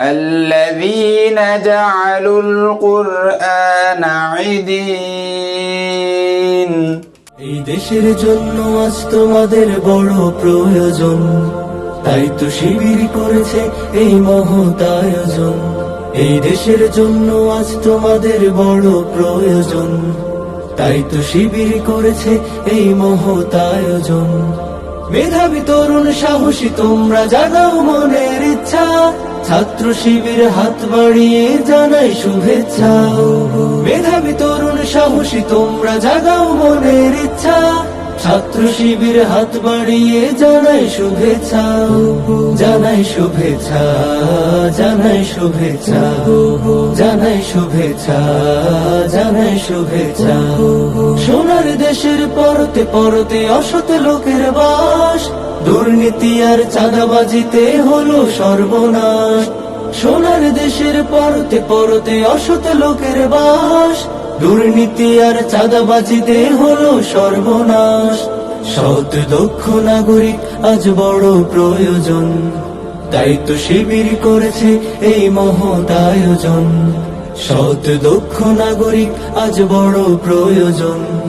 الذين جعلوا القرآن عدين এই দেশের জন্য আজ তোমাদের বড় প্রয়োজন তাই তো শিবির করেছে এই মহৎ আয়োজন এই দেশের জন্য আজ তোমাদের বড় প্রয়োজন তাই তো শিবির করেছে এই মহৎ আয়োজন মেধাবী তরুণ সাহসী তোমরা জাগাও মনের ইচ্ছা ছাত্র শিবির হাত বাড়িয়ে জানাই শুভেচ্ছা। মেধাবী তরুণ সাহসী, তোমরা জাগাও মনের ইচ্ছা। ছাত্র শিবির হাত বাড়িয়ে জানাই শুভেচ্ছা। জানাই শুভেচ্ছা জানাই শুভেচ্ছা। জানাই শুভেচ্ছা জানাই শুভেচ্ছা। সোনার দেশের পরতে পরতে অসত লোকের বাস। দুর্নীতি আর চাঁদাবাজিতে হলো সর্বনাশ। সোনার দেশের পরতে পরতে অসত লোকের বাস। দুর্নীতি আর চাঁদাবাজিতে হলো সর্বনাশ। সৎ, দক্ষ নাগরিক আজ বড় প্রয়োজন। তো শিবির করেছে এই মহৎ আয়োজন। সৎ, দক্ষ নাগরিক আজ বড় প্রয়োজন।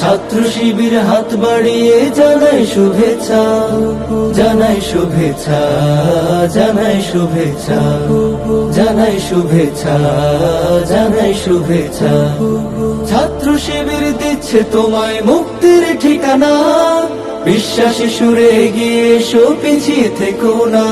ছাত্র শিবির হাত বাড়িয়ে জানাই শুভেচ্ছা জানাই শুভেচ্ছা জানাই শুভেচ্ছা জানাই শুভেচ্ছা জানাই শুভেচ্ছা। ছাত্র শিবির দিচ্ছে তোমায় মুক্তির ঠিকানা, বিশ্বাসী সুরে গিয়ে এসো, পিছিয়ে থেকো না।